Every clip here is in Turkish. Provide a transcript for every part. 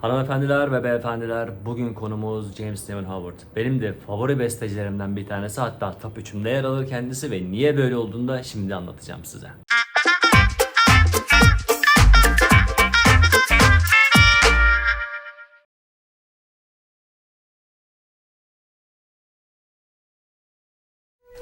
Hanımefendiler ve beyefendiler bugün konumuz James Newton Howard. Benim de favori bestecilerimden bir tanesi hatta top 3'ümde yer alır kendisi ve niye böyle olduğunu da şimdi anlatacağım size.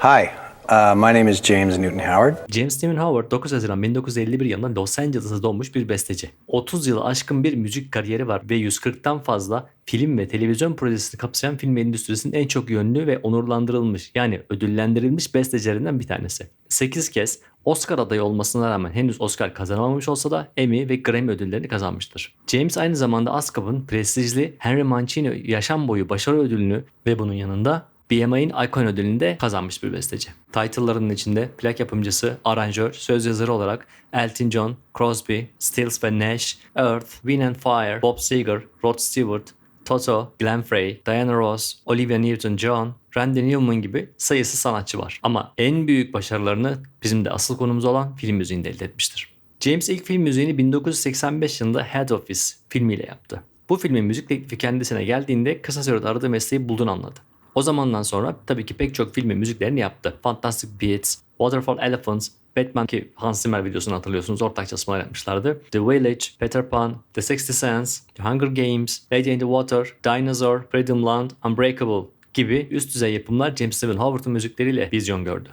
Hi, uh, my name is James Newton Howard. James Newton Howard 9 Haziran 1951 yılında Los Angeles'ta doğmuş bir besteci. 30 yılı aşkın bir müzik kariyeri var ve 140'tan fazla film ve televizyon projesini kapsayan film endüstrisinin en çok yönlü ve onurlandırılmış yani ödüllendirilmiş bestecilerinden bir tanesi. 8 kez Oscar adayı olmasına rağmen henüz Oscar kazanamamış olsa da Emmy ve Grammy ödüllerini kazanmıştır. James aynı zamanda ASCAP'ın prestijli Henry Mancini Yaşam Boyu Başarı Ödülünü ve bunun yanında BMI'nin Icon ödülünü kazanmış bir besteci. Title'larının içinde plak yapımcısı, aranjör, söz yazarı olarak Elton John, Crosby, Stills ve Nash, Earth, Wind and Fire, Bob Seger, Rod Stewart, Toto, Glenn Frey, Diana Ross, Olivia Newton-John, Randy Newman gibi sayısı sanatçı var. Ama en büyük başarılarını bizim de asıl konumuz olan film müziğinde elde etmiştir. James ilk film müziğini 1985 yılında Head Office filmiyle yaptı. Bu filmin müzik teklifi kendisine geldiğinde kısa sürede aradığı mesleği bulduğunu anladı. O zamandan sonra tabii ki pek çok filmin müziklerini yaptı. Fantastic Beasts, Waterfall Elephants, Batman ki Hans Zimmer videosunu hatırlıyorsunuz ortak çalışmalar yapmışlardı. The Village, Peter Pan, The Sixth Sense, The Hunger Games, Lady in the Water, Dinosaur, Freedom Land, Unbreakable gibi üst düzey yapımlar James Newton Howard'ın müzikleriyle vizyon gördü.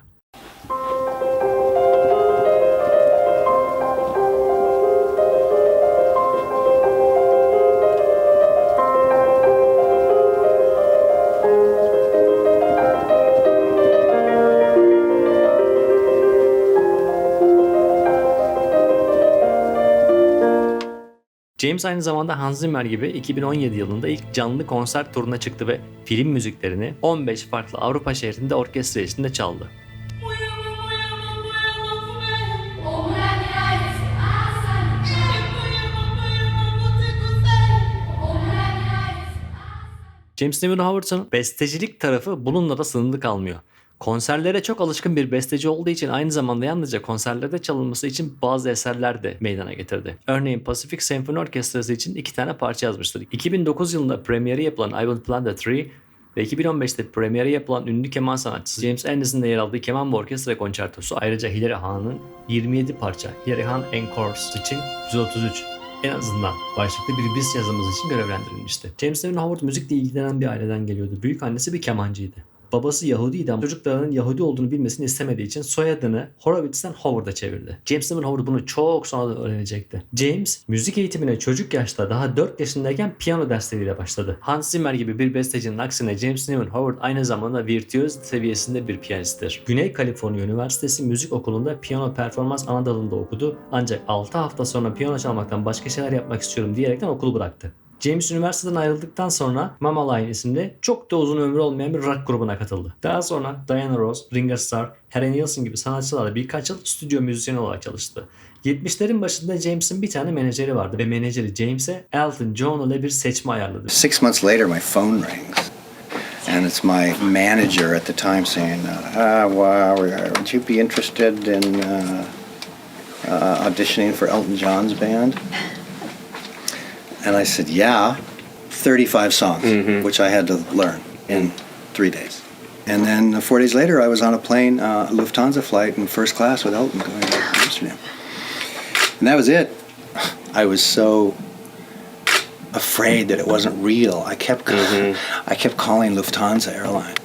James aynı zamanda Hans Zimmer gibi 2017 yılında ilk canlı konser turuna çıktı ve film müziklerini 15 farklı Avrupa şehrinde orkestra eşliğinde çaldı. James Newton Howard'ın bestecilik tarafı bununla da sınırlı kalmıyor. Konserlere çok alışkın bir besteci olduğu için aynı zamanda yalnızca konserlerde çalınması için bazı eserler de meydana getirdi. Örneğin Pacific Symphony Orkestrası için iki tane parça yazmıştır. 2009 yılında premieri yapılan I Will Plant a Tree ve 2015'te premieri yapılan ünlü keman sanatçısı James Anderson'ın yer aldığı keman ve orkestra konçertosu ayrıca Hilary Hahn'ın 27 parça Hilary Hahn Encores için 133 en azından başlıklı bir biz yazımız için görevlendirilmişti. James Newton Howard müzikle ilgilenen bir aileden geliyordu. Büyük annesi bir kemancıydı. Babası Yahudiydi çocuklarının Yahudi olduğunu bilmesini istemediği için soyadını Horowitz'ten Howard'a çevirdi. James Newton Howard bunu çok sonra öğrenecekti. James müzik eğitimine çocuk yaşta daha 4 yaşındayken piyano dersleriyle başladı. Hans Zimmer gibi bir bestecinin aksine James Newton Howard aynı zamanda virtüöz seviyesinde bir piyanisttir. Güney Kaliforniya Üniversitesi Müzik Okulu'nda piyano performans ana dalında okudu ancak 6 hafta sonra piyano çalmaktan başka şeyler yapmak istiyorum diyerekten okulu bıraktı. James üniversiteden ayrıldıktan sonra Mama Lion isimli çok da uzun ömrü olmayan bir rock grubuna katıldı. Daha sonra Diana Ross, Ringo Starr, Harry Nilsson gibi sanatçılarla birkaç yıl stüdyo müzisyeni olarak çalıştı. 70'lerin başında James'in bir tane menajeri vardı ve menajeri James'e Elton John ile bir seçme ayarladı. Six months later, my phone rings. And it's my manager at the time saying, uh, ah, wow, would you be interested in uh, uh, auditioning for Elton John's band? And I said, yeah, 35 songs, which I had to learn in three days. And then uh, four days later, I was on a plane, uh, a Lufthansa flight in first class with Elton going to Amsterdam. And that was it. I was so afraid that it wasn't real. I kept I kept calling Lufthansa airline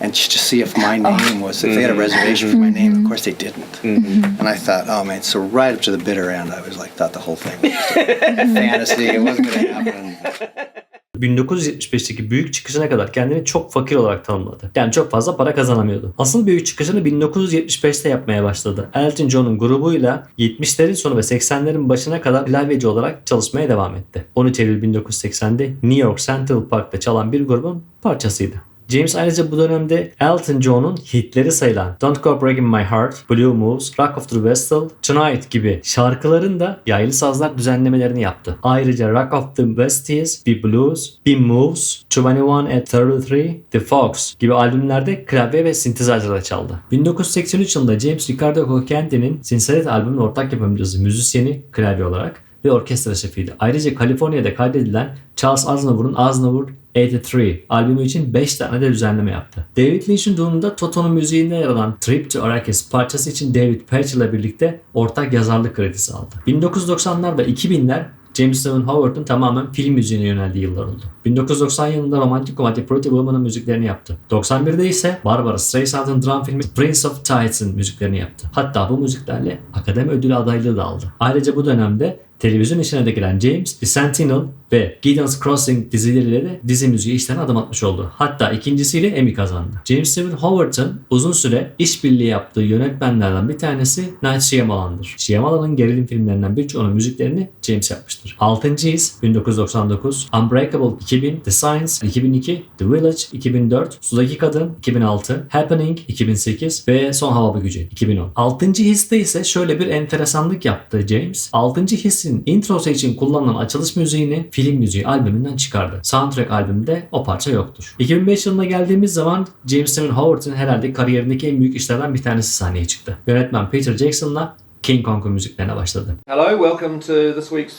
and just to see if my name was if they had a reservation for my name. Of course they didn't. And I thought, oh man, so right up to the bitter end, I was like, thought the whole thing was just a fantasy. It wasn't going to happen. 1975'teki büyük çıkışına kadar kendini çok fakir olarak tanımladı. Yani çok fazla para kazanamıyordu. Asıl büyük çıkışını 1975'te yapmaya başladı. Elton John'un grubuyla 70'lerin sonu ve 80'lerin başına kadar klavyeci olarak çalışmaya devam etti. 13 Eylül 1980'de New York Central Park'ta çalan bir grubun parçasıydı. James ayrıca bu dönemde Elton John'un hitleri sayılan Don't Go Breaking My Heart, Blue Moves, Rock of the Vestal, Tonight gibi şarkıların da yaylı sazlar düzenlemelerini yaptı. Ayrıca Rock of the Westies, The Blues, Be Moves, 21 at 33, The Fox gibi albümlerde klavye ve synthesizer'la çaldı. 1983 yılında James Ricardo Cocchianti'nin Cincinnati albümünün ortak yapımcısı, müzisyeni klavye olarak ve orkestra şefiydi. Ayrıca Kaliforniya'da kaydedilen Charles Aznavour'un Aznavour 83 albümü için 5 tane de düzenleme yaptı. David Lynch'in Dune'da Toto'nun müziğinde yer alan Trip to Arrakis parçası için David Paich ile birlikte ortak yazarlık kredisi aldı. 1990'lar ve 2000'ler James Newton Howard'ın tamamen film müziğine yöneldiği yıllar oldu. 1990 yılında romantik komedi Pretty Woman'ın müziklerini yaptı. 91'de ise Barbara Streisand'ın dram filmi Prince of Tides'ın müziklerini yaptı. Hatta bu müziklerle akademi ödülü adaylığı da aldı. Ayrıca bu dönemde televizyon işine de giren James, The Sentinel ve Gideon's Crossing dizileriyle de dizi müziği işlerine adım atmış oldu. Hatta ikincisiyle Emmy kazandı. James Newton Howard'ın uzun süre işbirliği yaptığı yönetmenlerden bir tanesi Night Shyamalan'dır. Shyamalan'ın gerilim filmlerinden birçoğunun müziklerini James yapmıştır. 6. His 1999, Unbreakable 2000, The Science 2002, The Village 2004, Sudaki Kadın 2006, Happening 2008 ve Son Hava Gücü 2010. 6. hisse ise şöyle bir enteresanlık yaptı James. 6. hissin introsu için kullanılan açılış müziğini film müziği albümünden çıkardı. Soundtrack albümünde o parça yoktur. 2005 yılına geldiğimiz zaman James Newton Howard'ın herhalde kariyerindeki en büyük işlerden bir tanesi sahneye çıktı. Yönetmen Peter Jackson'la King Kong'un müziklerine başladı. Hello, welcome to this week's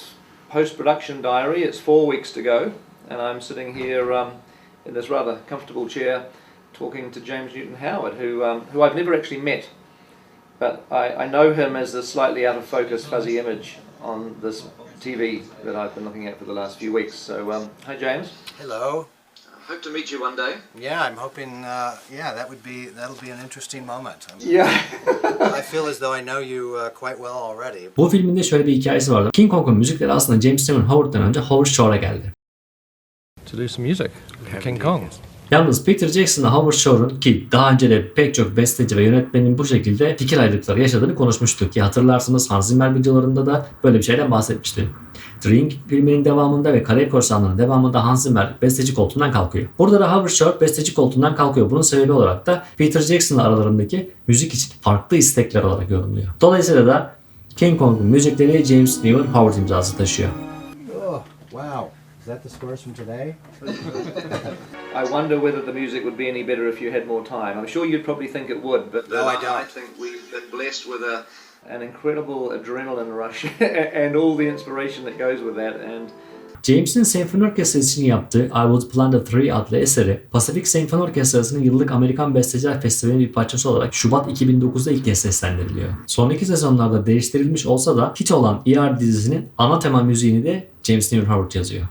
post production diary. It's four weeks to go, and I'm sitting here um, in this rather comfortable chair talking to James Newton Howard, who, um, who I've never actually met, but I, I know him as a slightly out of focus, fuzzy image on this TV that I've been looking at for the last few weeks. So, um, hi, James. Hello. Hope to meet you one day. Yeah, I'm hoping. Uh, yeah, that would be that'll be an interesting moment. I'm- Yeah. I feel as though I know you uh, quite well already. Bu filmin de şöyle bir hikayesi vardı. King Kong'un müzikleri aslında James Newton Howard'dan önce Howard Shore'a geldi. to do some music King Kong. Yalnız Peter Jackson'la Howard Shore'un ki daha önce de pek çok besteci ve yönetmenin bu şekilde fikir ayrılıkları yaşadığını konuşmuştuk. Ki hatırlarsınız Hans Zimmer videolarında da böyle bir şeyden bahsetmişti. The filminin devamında ve Karayip Korsanları'nın devamında Hans Zimmer besteci koltuğundan kalkıyor. Burada da Howard Shore besteci koltuğundan kalkıyor. Bunun sebebi olarak da Peter Jackson'la aralarındaki müzik için farklı istekler olarak yorumluyor. Dolayısıyla da King Kong'un müzikleri James Newton Howard imzası taşıyor. Oh, wow. Is that the scores from today? I wonder whether the music would be any better if you had more time. I'm sure you'd probably think it would, but No, I don't. think we've been blessed with a, an incredible adrenaline rush and all the inspiration that goes with that. And James'in senfoni orkestrası için yaptığı I Would Plant a Tree adlı eseri Pasifik Senfoni Orkestrası'nın yıllık Amerikan Besteciler Festivali'nin bir parçası olarak Şubat 2009'da ilk kez seslendiriliyor. Sonraki sezonlarda değiştirilmiş olsa da hit olan ER dizisinin ana tema müziğini de James Newton Howard yazıyor.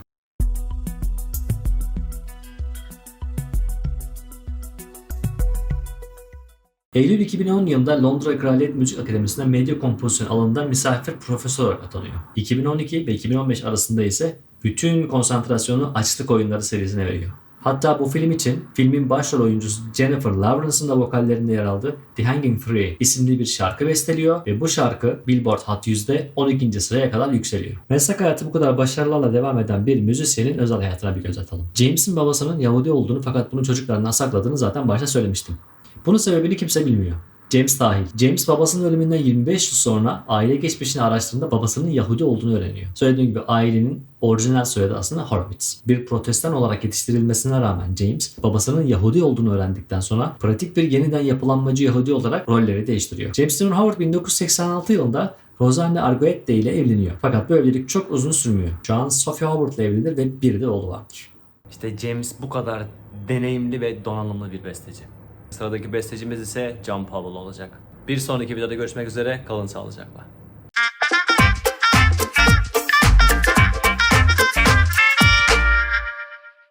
Eylül 2010 yılında Londra Kraliyet Müzik Akademisi'ne medya kompozisyon alanında misafir profesör olarak atanıyor. 2012 ve 2015 arasında ise bütün konsantrasyonu Açlık Oyunları serisine veriyor. Hatta bu film için filmin başrol oyuncusu Jennifer Lawrence'ın da vokallerinde yer aldığı The Hanging Tree isimli bir şarkı besteliyor ve bu şarkı Billboard Hot 100'de 12. sıraya kadar yükseliyor. Meslek hayatı bu kadar başarılarla devam eden bir müzisyenin özel hayatına bir göz atalım. James'in babasının Yahudi olduğunu fakat bunu çocuklarından sakladığını zaten başta söylemiştim. Bunun sebebini kimse bilmiyor. James dahil. James babasının ölümünden 25 yıl sonra aile geçmişini araştırdığında babasının Yahudi olduğunu öğreniyor. Söylediğim gibi ailenin orijinal soyadı aslında Horowitz. Bir protestan olarak yetiştirilmesine rağmen James babasının Yahudi olduğunu öğrendikten sonra pratik bir yeniden yapılanmacı Yahudi olarak rolleri değiştiriyor. James Newton Howard 1986 yılında Rosanne Arguette ile evleniyor. Fakat bu evlilik çok uzun sürmüyor. Şu an Sophia Howard ile evlidir ve bir de oğlu vardır. İşte James bu kadar deneyimli ve donanımlı bir besteci. Sıradaki bestecimiz ise John Powell olacak. Bir sonraki videoda görüşmek üzere. Kalın sağlıcakla.